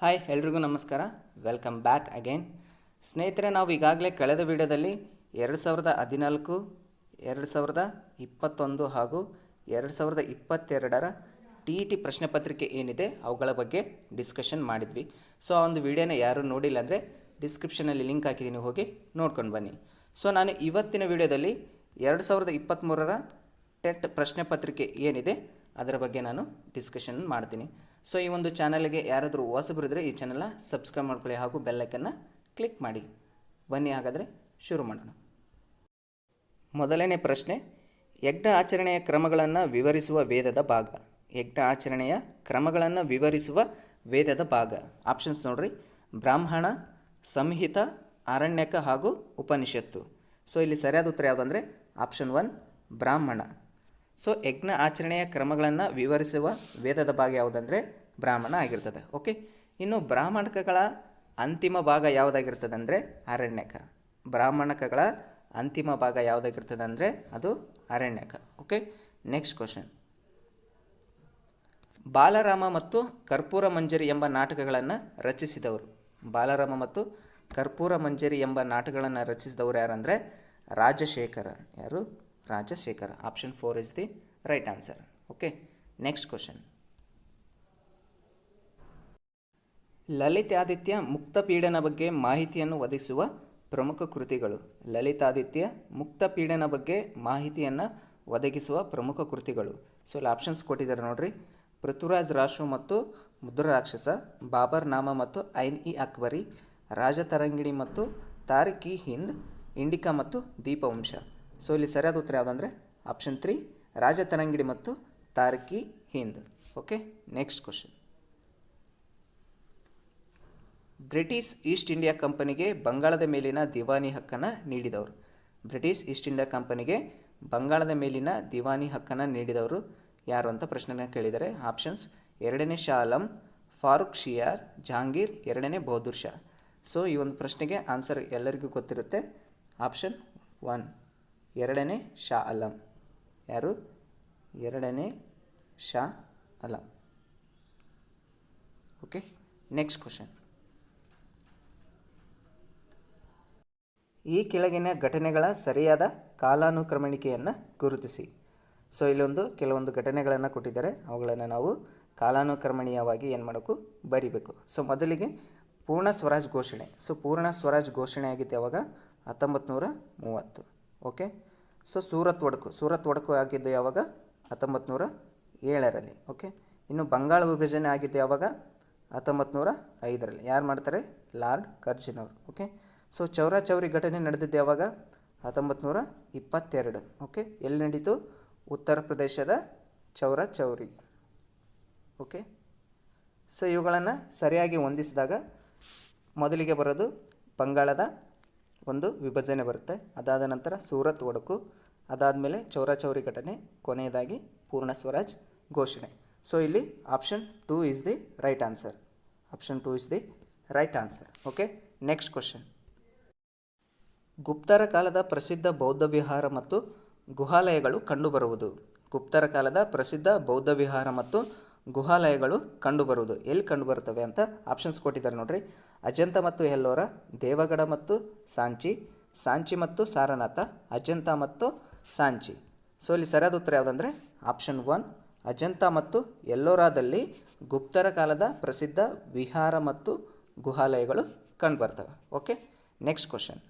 Hi ಎಲ್ರಿಗೂ ನಮಸ್ಕಾರ. Welcome back again ಸ್ನೇಹಿತರೆ, ನಾವು ಈಗಾಗಲೇ ಕಳೆದ ವಿಡಿಯೋದಲ್ಲಿ ಎರಡು ಸಾವಿರದ ಹದಿನಾಲ್ಕು, ಎರಡು ಸಾವಿರದ ಇಪ್ಪತ್ತೊಂದು ಹಾಗೂ ಎರಡು ಸಾವಿರದ ಇಪ್ಪತ್ತೆರಡರ ಟಿ ಇ ಟಿ ಪ್ರಶ್ನೆ ಪತ್ರಿಕೆ ಏನಿದೆ, ಅವುಗಳ ಬಗ್ಗೆ ಡಿಸ್ಕಷನ್ ಮಾಡಿದ್ವಿ. ಸೊ ಆ ಒಂದು ವಿಡಿಯೋನ ಯಾರು ನೋಡಿಲ್ಲ ಅಂದರೆ ಡಿಸ್ಕ್ರಿಪ್ಷನಲ್ಲಿ ಲಿಂಕ್ ಹಾಕಿದ್ದೀನಿ ಹೋಗಿ ನೋಡ್ಕೊಂಡು ಬನ್ನಿ. ಸೊ ನಾನು ಇವತ್ತಿನ ವಿಡಿಯೋದಲ್ಲಿ ಎರಡು ಸಾವಿರದ ಇಪ್ಪತ್ತ್ಮೂರರ ಟೆಟ್ ಪ್ರಶ್ನೆ ಪತ್ರಿಕೆ ಏನಿದೆ, ಅದರ ಬಗ್ಗೆ ನಾನು ಡಿಸ್ಕಷನ್ ಮಾಡ್ತೀನಿ. ಸೊ ಈ ಒಂದು ಚಾನಲ್ಗೆ ಯಾರಾದರೂ ಹೊಸಬರಿದ್ರೆ ಈ ಚಾನಲ್ನ ಸಬ್ಸ್ಕ್ರೈಬ್ ಮಾಡ್ಕೊಳ್ಳಿ ಹಾಗೂ ಬೆಲ್ಲೈಕನ್ನು ಕ್ಲಿಕ್ ಮಾಡಿ. ಬನ್ನಿ ಹಾಗಾದರೆ ಶುರು ಮಾಡೋಣ. ಮೊದಲನೇ ಪ್ರಶ್ನೆ, ಯಜ್ಞ ಆಚರಣೆಯ ಕ್ರಮಗಳನ್ನು ವಿವರಿಸುವ ವೇದದ ಭಾಗ. ಯಜ್ಞ ಆಚರಣೆಯ ಕ್ರಮಗಳನ್ನು ವಿವರಿಸುವ ವೇದದ ಭಾಗ. ಆಪ್ಷನ್ಸ್ ನೋಡ್ರಿ. ಬ್ರಾಹ್ಮಣ, ಸಂಹಿತ, ಅರಣ್ಯಕ ಹಾಗೂ ಉಪನಿಷತ್ತು. ಸೊ ಇಲ್ಲಿ ಸರಿಯಾದ ಉತ್ತರ ಯಾವುದಂದರೆ ಆಪ್ಷನ್ ಒನ್ ಬ್ರಾಹ್ಮಣ. ಸೊ ಯಜ್ಞ ಆಚರಣೆಯ ಕ್ರಮಗಳನ್ನು ವಿವರಿಸುವ ವೇದದ ಭಾಗ ಯಾವುದಂದರೆ ಬ್ರಾಹ್ಮಣ ಆಗಿರ್ತದೆ. ಓಕೆ ಇನ್ನು ಬ್ರಾಹ್ಮಣಕಗಳ ಅಂತಿಮ ಭಾಗ ಯಾವುದಾಗಿರ್ತದೆ ಅಂದರೆ ಅರಣ್ಯಕ. ಬ್ರಾಹ್ಮಣಕಗಳ ಅಂತಿಮ ಭಾಗ ಯಾವುದಾಗಿರ್ತದೆ ಅಂದರೆ ಅದು ಅರಣ್ಯಕ. ಓಕೆ ನೆಕ್ಸ್ಟ್ ಕ್ವಶನ್ ಬಾಲರಾಮ ಮತ್ತು ಕರ್ಪೂರ ಮಂಜರಿ ಎಂಬ ನಾಟಕಗಳನ್ನು ರಚಿಸಿದವರು. ಬಾಲರಾಮ ಮತ್ತು ಕರ್ಪೂರ ಮಂಜರಿ ಎಂಬ ನಾಟಕಗಳನ್ನು ರಚಿಸಿದವರು ಯಾರಂದರೆ ರಾಜಶೇಖರ. ಯಾರು? Rajashekhara. Option four is the right answer okay next question Lalitaditya Muktapida ಬಗ್ಗೆ ಮಾಹಿತಿಯನ್ನು ಒದಗಿಸುವ ಪ್ರಮುಖ ಕೃತಿಗಳು. ಲಲಿತಾದಿತ್ಯ ಮುಕ್ತ ಪೀಡನ ಬಗ್ಗೆ ಮಾಹಿತಿಯನ್ನು ಒದಗಿಸುವ ಪ್ರಮುಖ ಕೃತಿಗಳು. ಸೊ ಇಲ್ಲಿ ಆಪ್ಷನ್ಸ್ ಕೊಟ್ಟಿದ್ದಾರೆ ನೋಡ್ರಿ. ಪೃಥ್ವಿರಾಜ್ ರಾಶು ಮತ್ತು ಮುದ್ರ ರಾಕ್ಷಸ, ಬಾಬರ್ ನಾಮ ಮತ್ತು ಐನ್ ಇ ಅಕ್ಬರಿ, ರಾಜತರಂಗಿಣಿ ಮತ್ತು ತಾರಿಕ್ ಇ ಹಿಂದ್, ಇಂಡಿಕಾ ಮತ್ತು ದೀಪವಂಶ. ಸೊ ಇಲ್ಲಿ ಸರಿಯಾದ ಉತ್ತರ ಯಾವುದಂದರೆ ಆಪ್ಷನ್ ತ್ರೀ ರಾಜತರಂಗಿಣಿ ಮತ್ತು Tarikhi Hind. Okay next question British East India ಕಂಪನಿಗೆ ಬಂಗಾಳದ ಮೇಲಿನ ದಿವಾನಿ ಹಕ್ಕನ್ನು ನೀಡಿದವರು. ಬ್ರಿಟಿಷ್ ಈಸ್ಟ್ ಇಂಡಿಯಾ ಕಂಪನಿಗೆ ಬಂಗಾಳದ ಮೇಲಿನ ದಿವಾನಿ ಹಕ್ಕನ್ನು ನೀಡಿದವರು ಯಾರು ಅಂತ ಪ್ರಶ್ನೆನ ಕೇಳಿದರೆ ಆಪ್ಷನ್ಸ್ ಎರಡನೇ ಶಾ ಆಲಂ ಫಾರೂಕ್ ಶಿಯಾರ್, ಜಹಾಂಗೀರ್, ಎರಡನೇ ಬಹದ್ದೂರ್ ಶಾ. ಸೊ, ಈ ಒಂದು ಪ್ರಶ್ನೆಗೆ ಆನ್ಸರ್ ಎಲ್ಲರಿಗೂ ಗೊತ್ತಿರುತ್ತೆ. ಆಪ್ಷನ್ ಒನ್, ಎರಡನೇ ಶಾ ಅಲಂ. ಯಾರು? ಎರಡನೇ Shah Alam. Okay, next question. ಈ ಕೆಳಗಿನ ಘಟನೆಗಳ ಸರಿಯಾದ ಕಾಲಾನುಕ್ರಮಣಿಕೆಯನ್ನು ಗುರುತಿಸಿ. ಸೊ, ಇಲ್ಲೊಂದು ಕೆಲವೊಂದು ಘಟನೆಗಳನ್ನು ಕೊಟ್ಟಿದ್ದಾರೆ. ಅವುಗಳನ್ನು ನಾವು ಕಾಲಾನುಕ್ರಮಣೀಯವಾಗಿ ಏನು ಮಾಡಬೇಕು ಬರಿಬೇಕು. ಸೊ, ಮೊದಲಿಗೆ ಪೂರ್ಣ ಸ್ವರಾಜ್ ಘೋಷಣೆ. ಸೊ, ಪೂರ್ಣ ಸ್ವರಾಜ್ ಘೋಷಣೆ ಆಗಿತ್ತು ಯಾವಾಗ? ಹತ್ತೊಂಬತ್ತು ಮೂವತ್ತು. ಓಕೆ? ಸೊ, ಸೂರತ್ ಒಡಕು ಸೂರತ್ ಒಡಕು ಆಗಿದ್ದು ಯಾವಾಗ? ಹತ್ತೊಂಬತ್ತು ನೂರ ಏಳರಲ್ಲಿ. ಓಕೆ? ಇನ್ನು ಬಂಗಾಳ ವಿಭಜನೆ ಆಗಿದ್ದು ಯಾವಾಗ? ಹತ್ತೊಂಬತ್ತು ನೂರ ಐದರಲ್ಲಿ. ಯಾರು ಮಾಡ್ತಾರೆ? ಲಾರ್ಡ್ ಕರ್ಜಿನವ್ರು ಓಕೆ? ಸೊ ಚೌರ ಚೌರಿ ಘಟನೆ ನಡೆದಿದ್ದು ಯಾವಾಗ? ಹತ್ತೊಂಬತ್ತು ನೂರ ಇಪ್ಪತ್ತೆರಡು. ಓಕೆ ಎಲ್ಲಿ ನಡೀತು? ಉತ್ತರ ಪ್ರದೇಶದ ಚೌರ ಚೌರಿ ಓಕೆ ಸೊ ಇವುಗಳನ್ನು ಸರಿಯಾಗಿ ಹೊಂದಿಸಿದಾಗ ಮೊದಲಿಗೆ ಬರೋದು ಬಂಗಾಳದ ಒಂದು ವಿಭಜನೆ ಬರುತ್ತೆ. ಅದಾದ ನಂತರ ಸೂರತ್ ಒಡಕು. ಅದಾದಮೇಲೆ ಚೌರ ಘಟನೆ, ಕೊನೆಯದಾಗಿ ಪೂರ್ಣ ಸ್ವರಾಜ್ ಘೋಷಣೆ. ಸೊ ಇಲ್ಲಿ option two is the right answer option two is the right answer okay next question ಗುಪ್ತರ ಕಾಲದ ಪ್ರಸಿದ್ಧ ಬೌದ್ಧ ವಿಹಾರ ಮತ್ತು ಗುಹಾಲಯಗಳು ಕಂಡುಬರುವುದು. ಗುಪ್ತರ ಕಾಲದ ಪ್ರಸಿದ್ಧ ಬೌದ್ಧ ವಿಹಾರ ಮತ್ತು ಗುಹಾಲಯಗಳು ಕಂಡುಬರುವುದು. ಎಲ್ಲಿ ಕಂಡುಬರುತ್ತವೆ ಅಂತ ಆಪ್ಷನ್ಸ್ ಕೊಟ್ಟಿದ್ದಾರೆ ನೋಡ್ರಿ. ಅಜಂತ ಮತ್ತು ಎಲ್ಲೋರ, ದೇವಗಡ ಮತ್ತು ಸಾಂಚಿ ಸಾಂಚಿ ಮತ್ತು ಸಾರನಾಥ, ಅಜಂತ ಮತ್ತು ಸಾಂಚಿ. ಸೊ ಇಲ್ಲಿ ಸರಿಯಾದ ಉತ್ತರ ಯಾವುದಂದರೆ ಆಪ್ಷನ್ ಒನ್ ಅಜಂತ ಮತ್ತು ಎಲ್ಲೋರಾದಲ್ಲಿ ಗುಪ್ತರ ಕಾಲದ ಪ್ರಸಿದ್ಧ ವಿಹಾರ ಮತ್ತು ಗುಹಾಲಯಗಳು ಕಂಡುಬರ್ತವೆ. ಓಕೆ ನೆಕ್ಸ್ಟ್ ಕ್ವಶನ್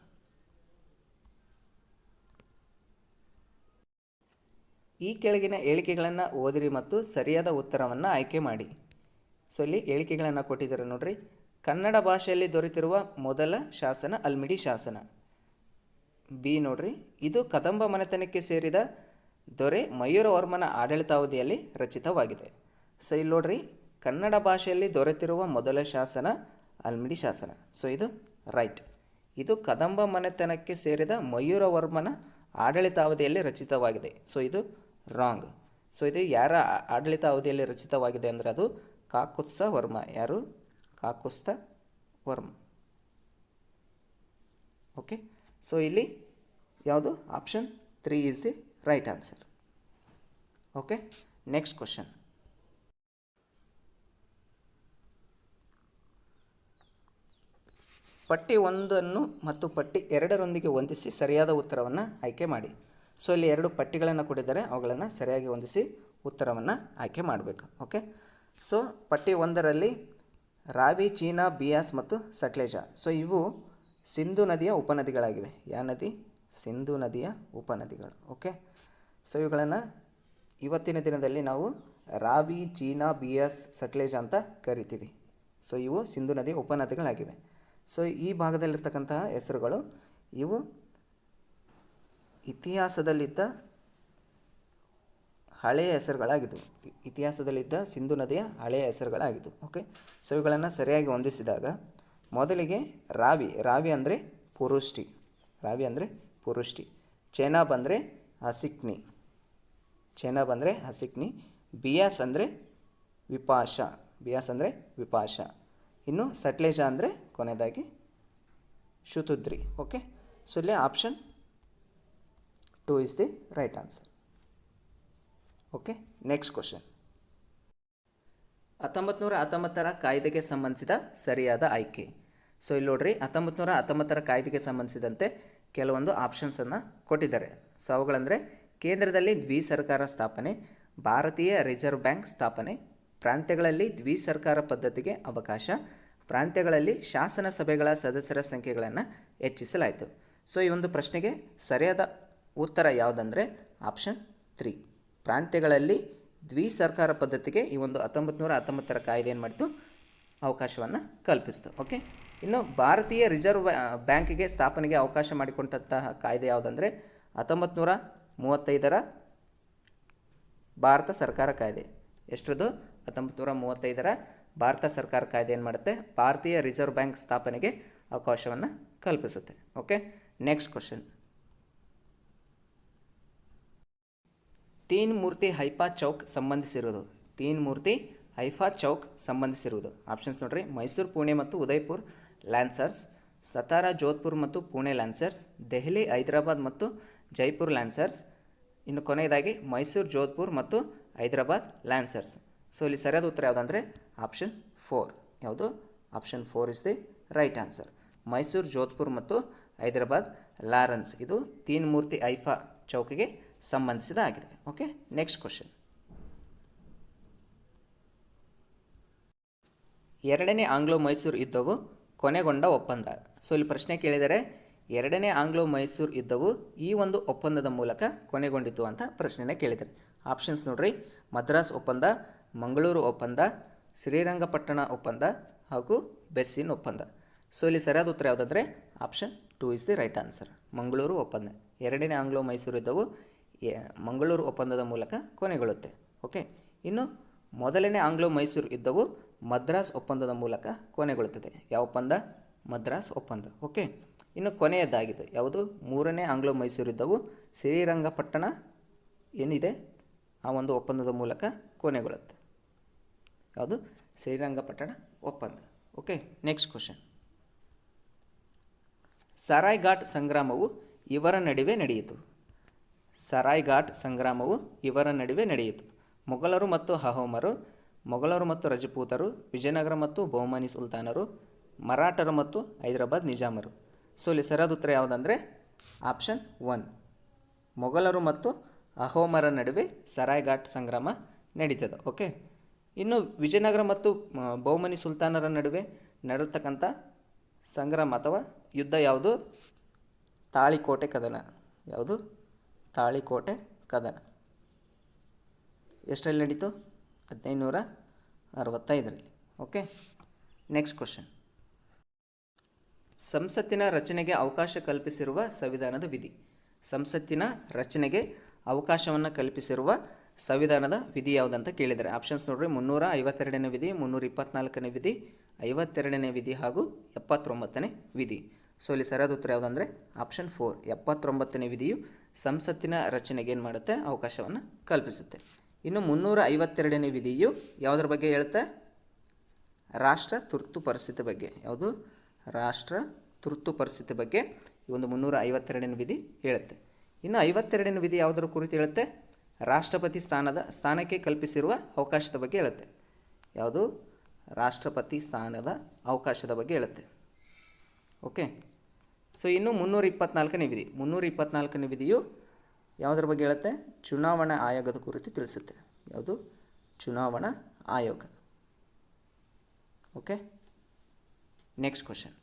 ಈ ಕೆಳಗಿನ ಹೇಳಿಕೆಗಳನ್ನು ಓದಿರಿ ಮತ್ತು ಸರಿಯಾದ ಉತ್ತರವನ್ನು ಆಯ್ಕೆ ಮಾಡಿ. ಸೊ ಇಲ್ಲಿ ಹೇಳಿಕೆಗಳನ್ನು ಕೊಟ್ಟಿದ್ದಾರೆ ನೋಡ್ರಿ. ಕನ್ನಡ ಭಾಷೆಯಲ್ಲಿ ದೊರೆತಿರುವ ಮೊದಲ ಶಾಸನ ಅಲ್ಮಿಡಿ ಶಾಸನ. ಬಿ ನೋಡ್ರಿ. ಇದು ಕದಂಬ ಮನೆತನಕ್ಕೆ ಸೇರಿದ ದೊರೆ ಮಯೂರವರ್ಮನ ಆಡಳಿತಾವಧಿಯಲ್ಲಿ ರಚಿತವಾಗಿದೆ. ಸೊ, ಇಲ್ಲಿ ನೋಡ್ರಿ. ಕನ್ನಡ ಭಾಷೆಯಲ್ಲಿ ದೊರೆತಿರುವ ಮೊದಲ ಶಾಸನ ಅಲ್ಮಿಡಿ ಶಾಸನ. ಸೊ, ಇದು ರೈಟ್. ಇದು ಕದಂಬ ಮನೆತನಕ್ಕೆ ಸೇರಿದ ಮಯೂರವರ್ಮನ ಆಡಳಿತಾವಧಿಯಲ್ಲಿ ರಚಿತವಾಗಿದೆ. ಸೊ, ಇದು ರಾಂಗ್ ಸೊ ಇದು ಯಾರ ಆಡಳಿತ ಅವಧಿಯಲ್ಲಿ ರಚಿತವಾಗಿದೆ ಅಂದರೆ ಅದು ಕಾಕುತ್ಸ ವರ್ಮ. ಯಾರು? ಕಾಕುಸ್ತ ವರ್ಮ. ಓಕೆ ಸೊ ಇಲ್ಲಿ ಯಾವುದು? Option three is the right answer okay next question ಪಟ್ಟಿ ಒಂದನ್ನು ಮತ್ತು ಪಟ್ಟಿ ಎರಡರೊಂದಿಗೆ ಹೊಂದಿಸಿ ಸರಿಯಾದ ಉತ್ತರವನ್ನು ಆಯ್ಕೆ ಮಾಡಿ. ಸೊ ಇಲ್ಲಿ ಎರಡು ಪಟ್ಟಿಗಳನ್ನು ಕೊಟ್ಟಿದ್ದಾರೆ ಅವುಗಳನ್ನು ಸರಿಯಾಗಿ ಹೊಂದಿಸಿ ಉತ್ತರವನ್ನು ಆಯ್ಕೆ ಮಾಡಬೇಕು. ಓಕೆ ಸೊ ಪಟ್ಟಿ ಒಂದರಲ್ಲಿ ರಾವಿ ಚೀನಾ, ಬಿಯಾಸ್ ಮತ್ತು ಸಟ್ಲೇಜ ಸೊ ಇವು ಸಿಂಧು ನದಿಯ ಉಪನದಿಗಳಾಗಿವೆ. ಯಾ ನದಿ? ಸಿಂಧು ನದಿಯ ಉಪನದಿಗಳು. ಓಕೆ ಸೊ ಇವುಗಳನ್ನು ಇವತ್ತಿನ ದಿನದಲ್ಲಿ ನಾವು ರಾವಿ ಚೀನಾ, ಬಿಯಾಸ್ ಸಟ್ಲೇಜ ಅಂತ ಕರಿತೀವಿ. ಸೊ ಇವು ಸಿಂಧು ನದಿಯ ಉಪನದಿಗಳಾಗಿವೆ. ಸೊ ಈ ಭಾಗದಲ್ಲಿರ್ತಕ್ಕಂತಹ ಹೆಸರುಗಳು ಇವು ಇತಿಹಾಸದಲ್ಲಿದ್ದ ಹಳೆಯ ಹೆಸರುಗಳಾಗಿದ್ದವು. ಇತಿಹಾಸದಲ್ಲಿದ್ದ ಸಿಂಧು ನದಿಯ ಹಳೆಯ ಹೆಸರುಗಳಾಗಿದ್ದವು. ಓಕೆ ಸೊ ಇವುಗಳನ್ನು ಸರಿಯಾಗಿ ಹೊಂದಿಸಿದಾಗ ಮೊದಲಿಗೆ ರಾವಿ ರಾವಿ ಅಂದರೆ ಪುರುಷ್ಟಿ. ರಾವಿ ಅಂದರೆ ಪುರುಷ್ಟಿ. ಚೆನಾಬ್ ಅಂದರೆ ಹಸಿಕ್ನಿ. ಚೆನಾಬ್ ಅಂದರೆ ಹಸಿಕ್ನಿ. ಬಿಯಾಸ್ ಅಂದರೆ ವಿಪಾಶ. ಬಿಯಾಸ್ ಅಂದರೆ ವಿಪಾಶ. ಇನ್ನು ಸಟ್ಲೇಜ ಅಂದರೆ ಕೊನೆಯದಾಗಿ ಶುತುದ್ರಿ. ಓಕೆ ಸೊ ಇಲ್ಲಿ option two is the right answer. Okay next question ಹತ್ತೊಂಬತ್ತು ಹತ್ತೊಂಬತ್ತರ ಕಾಯ್ದೆಗೆ ಸಂಬಂಧಿಸಿದ ಸರಿಯಾದ ಆಯ್ಕೆ. ಸೊ ಇಲ್ಲಿ ನೋಡ್ರಿ ಹತ್ತೊಂಬತ್ತು ನೂರ ಹತ್ತೊಂಬತ್ತರ ಕಾಯ್ದೆಗೆ ಸಂಬಂಧಿಸಿದಂತೆ ಕೆಲವೊಂದು ಆಪ್ಷನ್ಸನ್ನು ಕೊಟ್ಟಿದ್ದಾರೆ. ಸೊ ಅವುಗಳಂದರೆ, ಕೇಂದ್ರದಲ್ಲಿ ದ್ವಿಸರ್ಕಾರ ಸ್ಥಾಪನೆ, ಭಾರತೀಯ ರಿಸರ್ವ್ ಬ್ಯಾಂಕ್ ಸ್ಥಾಪನೆ, ಪ್ರಾಂತ್ಯಗಳಲ್ಲಿ ದ್ವಿಸರ್ಕಾರ ಪದ್ಧತಿಗೆ ಅವಕಾಶ, ಪ್ರಾಂತ್ಯಗಳಲ್ಲಿ ಶಾಸನ ಸಭೆಗಳ ಸದಸ್ಯರ ಸಂಖ್ಯೆಗಳನ್ನು ಹೆಚ್ಚಿಸಲಾಯಿತು. ಸೊ ಈ ಒಂದು ಪ್ರಶ್ನೆಗೆ ಸರಿಯಾದ ಉತ್ತರ ಯಾವುದಂದರೆ ಆಪ್ಷನ್ ತ್ರೀ ಪ್ರಾಂತ್ಯಗಳಲ್ಲಿ ದ್ವಿ ಸರ್ಕಾರ ಪದ್ಧತಿಗೆ ಈ ಒಂದು ಹತ್ತೊಂಬತ್ತು ನೂರ ಹತ್ತೊಂಬತ್ತರ ಕಾಯ್ದೆ ಏನು ಮಾಡಿತು? ಅವಕಾಶವನ್ನು ಕಲ್ಪಿಸ್ತು ಓಕೆ ಇನ್ನು ಭಾರತೀಯ ರಿಸರ್ವ್ ಬ್ಯಾಂಕಿಗೆ ಸ್ಥಾಪನೆಗೆ ಅವಕಾಶ ಮಾಡಿಕೊಂಡಂತಹ ಕಾಯ್ದೆ ಯಾವುದಂದರೆ ಹತ್ತೊಂಬತ್ತು ನೂರ ಮೂವತ್ತೈದರ ಭಾರತ ಸರ್ಕಾರ ಕಾಯ್ದೆ. ಎಷ್ಟರದು? ಹತ್ತೊಂಬತ್ತು ನೂರ ಮೂವತ್ತೈದರ ಭಾರತ ಸರ್ಕಾರ ಕಾಯ್ದೆ ಏನು ಮಾಡುತ್ತೆ? ಭಾರತೀಯ ರಿಸರ್ವ್ ಬ್ಯಾಂಕ್ ಸ್ಥಾಪನೆಗೆ ಅವಕಾಶವನ್ನು ಕಲ್ಪಿಸುತ್ತೆ okay next question Teen Murti Haifa Chowk ಸಂಬಂಧಿಸಿರುವುದು. Teen Murti Haifa Chowk ಸಂಬಂಧಿಸಿರುವುದು. ಆಪ್ಷನ್ಸ್ ನೋಡ್ರಿ. ಮೈಸೂರು, ಪುಣೆ ಮತ್ತು ಉದಯ್ಪುರ್ ಲ್ಯಾನ್ಸರ್ಸ್ ಸತಾರಾ, ಜೋಧ್ಪುರ್ ಮತ್ತು ಪುಣೆ ಲ್ಯಾನ್ಸರ್ಸ್ ದೆಹಲಿ, ಹೈದರಾಬಾದ್ ಮತ್ತು ಜೈಪುರ್ ಲ್ಯಾನ್ಸರ್ಸ್ ಇನ್ನು ಕೊನೆಯದಾಗಿ ಮೈಸೂರು, ಜೋಧ್ಪುರ್ ಮತ್ತು ಹೈದರಾಬಾದ್ ಲ್ಯಾನ್ಸರ್ಸ್ ಸೊ ಇಲ್ಲಿ ಸರಿಯಾದ ಉತ್ತರ ಯಾವುದಂದರೆ ಆಪ್ಷನ್ ಫೋರ್ ಯಾವುದು? Option four is the right answer Mysuru, Jodhpur ಮತ್ತು ಹೈದರಾಬಾದ್ ಲಾರೆನ್ಸ್ ಇದು ತೀನ್ ಮೂರ್ತಿ ಐಫಾ ಚೌಕಿಗೆ ಸಂಬಂಧಿಸಿದ ಆಗಿದೆ ಓಕೆ ನೆಕ್ಸ್ಟ್ ಕ್ವಶನ್ ಎರಡನೇ ಆಂಗ್ಲೋ ಮೈಸೂರು ಯುದ್ಧವು ಕೊನೆಗೊಂಡ ಒಪ್ಪಂದ. ಸೊ ಇಲ್ಲಿ ಪ್ರಶ್ನೆ ಕೇಳಿದರೆ, ಎರಡನೇ ಆಂಗ್ಲೋ ಮೈಸೂರು ಯುದ್ಧವು ಈ ಒಂದು ಒಪ್ಪಂದದ ಮೂಲಕ ಕೊನೆಗೊಂಡಿತು ಅಂತ ಪ್ರಶ್ನೆನ ಕೇಳಿದ್ದಾರೆ ಆಪ್ಷನ್ಸ್ ನೋಡ್ರಿ. ಮದ್ರಾಸ್ ಒಪ್ಪಂದ, ಮಂಗಳೂರು ಒಪ್ಪಂದ, ಶ್ರೀರಂಗಪಟ್ಟಣ ಒಪ್ಪಂದ ಹಾಗೂ ಬೆಸ್ಸಿನ್ ಒಪ್ಪಂದ. ಸೊ ಇಲ್ಲಿ ಸರಿಯಾದ ಉತ್ತರ ಯಾವುದಾದ್ರೆ option two is the right answer Mangaluru ಒಪ್ಪಂದ. ಎರಡನೇ ಆಂಗ್ಲೋ ಮೈಸೂರು ಯುದ್ಧವು ಮಂಗಳೂರು ಒಪ್ಪಂದದ ಮೂಲಕ ಕೊನೆಗೊಳ್ಳುತ್ತೆ. ಓಕೆ? ಇನ್ನು ಮೊದಲನೇ ಆಂಗ್ಲೋ ಮೈಸೂರು ಯುದ್ಧವು ಮದ್ರಾಸ್ ಒಪ್ಪಂದದ ಮೂಲಕ ಕೊನೆಗೊಳ್ಳುತ್ತದೆ. ಯಾವ ಒಪ್ಪಂದ? ಮದ್ರಾಸ್ ಒಪ್ಪಂದ. ಓಕೆ? ಇನ್ನು ಕೊನೆಯದಾಗಿದೆ. ಯಾವುದು? ಮೂರನೇ ಆಂಗ್ಲೋ ಮೈಸೂರು ಯುದ್ಧವು ಶ್ರೀರಂಗಪಟ್ಟಣ ಏನಿದೆ? ಆ ಒಂದು ಒಪ್ಪಂದದ ಮೂಲಕ ಕೊನೆಗೊಳ್ಳುತ್ತೆ. ಯಾವುದು? ಶ್ರೀರಂಗಪಟ್ಟಣ ಒಪ್ಪಂದ. ಓಕೆ? Next question. ಸರಾಯ್ಘಾಟ್ ಸಂಗ್ರಾಮವು ಇವರ ನಡುವೆ ನಡೆಯಿತು. ಸರಾಯ್ ಘಾಟ್ ಸಂಗ್ರಾಮವು ಇವರ ನಡುವೆ ನಡೆಯಿತು. ಮೊಘಲರು ಮತ್ತು ಅಹೋಮರು, ಮೊಘಲರು ಮತ್ತು ರಜಪೂತರು, ವಿಜಯನಗರ ಮತ್ತು ಬಹುಮನಿ ಸುಲ್ತಾನರು, ಮರಾಠರು ಮತ್ತು ಹೈದರಾಬಾದ್ ನಿಜಾಮರು. ಸೊ ಇಲ್ಲಿ ಸರಿಯಾದ ಉತ್ತರ ಯಾವುದಂದರೆ ಆಪ್ಷನ್ ಒನ್. ಮೊಘಲರು ಮತ್ತು ಅಹೋಮರ ನಡುವೆ ಸರಾಯ್ಘಾಟ್ ಸಂಗ್ರಾಮ ನಡೀತದೆ. ಓಕೆ ಇನ್ನು ವಿಜಯನಗರ ಮತ್ತು ಬಹುಮನಿ ಸುಲ್ತಾನರ ನಡುವೆ ನಡೆತಕ್ಕಂಥ ಸಂಗ್ರಾಮ ಅಥವಾ ಯುದ್ಧ ಯಾವುದು? ತಾಳಿಕೋಟೆ ಕದನ ಯಾವುದು? ತಾಳಿಕೋಟೆ ಕದನ. ಎಷ್ಟರಲ್ಲಿ ನಡೀತು? ಹದಿನೈದುನೂರ ಅರವತ್ತೈದರಲ್ಲಿ. ಓಕೆ? ನೆಕ್ಸ್ಟ್ ಕ್ವಶನ್ ಸಂಸತ್ತಿನ ರಚನೆಗೆ ಅವಕಾಶ ಕಲ್ಪಿಸಿರುವ ಸಂವಿಧಾನದ ವಿಧಿ. ಸಂಸತ್ತಿನ ರಚನೆಗೆ ಅವಕಾಶವನ್ನು ಕಲ್ಪಿಸಿರುವ ಸಂವಿಧಾನದ ವಿಧಿ ಯಾವುದಂತ ಕೇಳಿದ್ದಾರೆ ಆಪ್ಷನ್ಸ್ ನೋಡ್ರಿ. ಮುನ್ನೂರ ಐವತ್ತೆರಡನೇ ವಿಧಿ, ಮುನ್ನೂರ ಇಪ್ಪತ್ನಾಲ್ಕನೇ ವಿಧಿ, ಐವತ್ತೆರಡನೇ ವಿಧಿ ಹಾಗೂ ಎಪ್ಪತ್ತೊಂಬತ್ತನೇ ವಿಧಿ. ಸೊ ಇಲ್ಲಿ ಸರಿಯಾದ ಉತ್ತರ ಯಾವುದಂದರೆ ಆಪ್ಷನ್ ಫೋರ್ ಎಪ್ಪತ್ತೊಂಬತ್ತನೇ ವಿಧಿಯು ಸಂಸತ್ತಿನ ರಚನೆಗೆ ಏನು ಮಾಡುತ್ತೆ? ಅವಕಾಶವನ್ನು ಕಲ್ಪಿಸುತ್ತೆ. ಇನ್ನು ಮುನ್ನೂರ ಐವತ್ತೆರಡನೇ ವಿಧಿಯು ಯಾವುದರ ಬಗ್ಗೆ ಹೇಳುತ್ತೆ ರಾಷ್ಟ್ರ ತುರ್ತು ಪರಿಸ್ಥಿತಿ ಬಗ್ಗೆ. ಯಾವುದು? ರಾಷ್ಟ್ರ ತುರ್ತು ಪರಿಸ್ಥಿತಿ ಬಗ್ಗೆ ಈ ಒಂದು ಮುನ್ನೂರ ಐವತ್ತೆರಡನೇ ವಿಧಿ ಹೇಳುತ್ತೆ. ಇನ್ನು ಐವತ್ತೆರಡನೇ ವಿಧಿ ಯಾವುದರ ಕುರಿತು ಹೇಳುತ್ತೆ? ರಾಷ್ಟ್ರಪತಿ ಸ್ಥಾನದ, ಸ್ಥಾನಕ್ಕೆ ಕಲ್ಪಿಸಿರುವ ಅವಕಾಶದ ಬಗ್ಗೆ ಹೇಳುತ್ತೆ. ಯಾವುದು? ರಾಷ್ಟ್ರಪತಿ ಸ್ಥಾನದ ಅವಕಾಶದ ಬಗ್ಗೆ ಹೇಳುತ್ತೆ. ಓಕೆ? ಸೊ ಇನ್ನು ಮುನ್ನೂರ ಇಪ್ಪತ್ನಾಲ್ಕನೇ ವಿಧಿ. ಮುನ್ನೂರ ಇಪ್ಪತ್ನಾಲ್ಕನೇ ವಿಧಿಯು ಯಾವುದ್ರ ಬಗ್ಗೆ ಹೇಳುತ್ತೆ? ಚುನಾವಣಾ ಆಯೋಗದ ಕುರಿತು ತಿಳಿಸುತ್ತೆ. ಯಾವುದು? ಚುನಾವಣಾ ಆಯೋಗ. ಓಕೆ ನೆಕ್ಸ್ಟ್ ಕ್ವಶನ್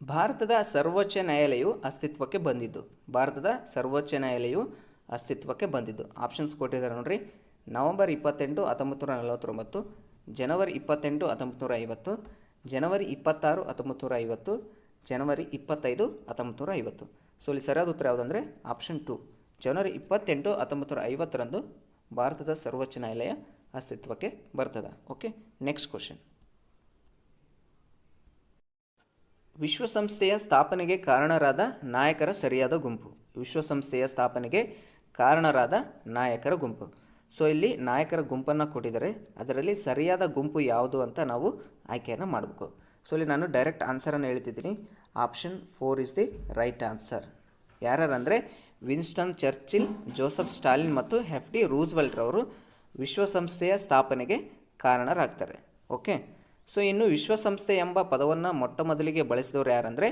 ಭಾರತದ ಸರ್ವೋಚ್ಚ ನ್ಯಾಯಾಲಯವು ಅಸ್ತಿತ್ವಕ್ಕೆ ಬಂದಿದ್ದು. ಭಾರತದ ಸರ್ವೋಚ್ಚ ನ್ಯಾಯಾಲಯವು ಅಸ್ತಿತ್ವಕ್ಕೆ ಬಂದಿದ್ದು. ಆಪ್ಷನ್ಸ್ ಕೊಟ್ಟಿದ್ದಾರೆ ನೋಡ್ರಿ. ನವೆಂಬರ್ ಇಪ್ಪತ್ತೆಂಟು ಹತ್ತೊಂಬತ್ತು ನೂರ ನಲವತ್ತೊಂಬತ್ತು, ಜನವರಿ ಇಪ್ಪತ್ತೆಂಟು ಹತ್ತೊಂಬತ್ತು ನೂರ ಐವತ್ತು, ಜನವರಿ ಇಪ್ಪತ್ತಾರು ಹತ್ತೊಂಬತ್ತು ನೂರ ಐವತ್ತು ಜನವರಿ ಇಪ್ಪತ್ತೈದು ಹತ್ತೊಂಬತ್ತು ನೂರ ಐವತ್ತು ಸೊ ಇಲ್ಲಿ ಸರಿಯಾದ ಉತ್ತರ ಯಾವುದಂದರೆ ಆಪ್ಷನ್ ಟು ಜನವರಿ ಇಪ್ಪತ್ತೆಂಟು ಹತ್ತೊಂಬತ್ತು ನೂರ ಐವತ್ತರಂದು ಭಾರತದ ಸರ್ವೋಚ್ಚ ನ್ಯಾಯಾಲಯ ಅಸ್ತಿತ್ವಕ್ಕೆ ಬರ್ತದೆ. ಓಕೆ ನೆಕ್ಸ್ಟ್ ಕ್ವಶನ್ ವಿಶ್ವಸಂಸ್ಥೆಯ ಸ್ಥಾಪನೆಗೆ ಕಾರಣರಾದ ನಾಯಕರ ಸರಿಯಾದ ಗುಂಪು. ವಿಶ್ವಸಂಸ್ಥೆಯ ಸ್ಥಾಪನೆಗೆ ಕಾರಣರಾದ ನಾಯಕರ ಗುಂಪು. ಸೊ ಇಲ್ಲಿ ನಾಯಕರ ಗುಂಪನ್ನು ಕೊಟ್ಟಿದ್ದಾರೆ. ಅದರಲ್ಲಿ ಸರಿಯಾದ ಗುಂಪು ಯಾವುದು ಅಂತ ನಾವು ಆಯ್ಕೆಯನ್ನು ಮಾಡಬೇಕು. ಸೊ ಇಲ್ಲಿ ನಾನು ಡೈರೆಕ್ಟ್ ಆನ್ಸರನ್ನು ಹೇಳ್ತಿದ್ದೀನಿ. Option four is the right answer ಯಾರಂದರೆ Winston Churchill, Joseph Stalin ಮತ್ತು ಎಫ್ ಡಿ ರೂಸ್ವೆಲ್ಟ್ರವರು ವಿಶ್ವಸಂಸ್ಥೆಯ ಸ್ಥಾಪನೆಗೆ ಕಾರಣರಾಗ್ತಾರೆ. ಓಕೆ ಸೊ ಇನ್ನು ವಿಶ್ವಸಂಸ್ಥೆ ಎಂಬ ಪದವನ್ನು ಮೊಟ್ಟ ಮೊದಲಿಗೆ ಬಳಸಿದವರು ಯಾರಂದರೆ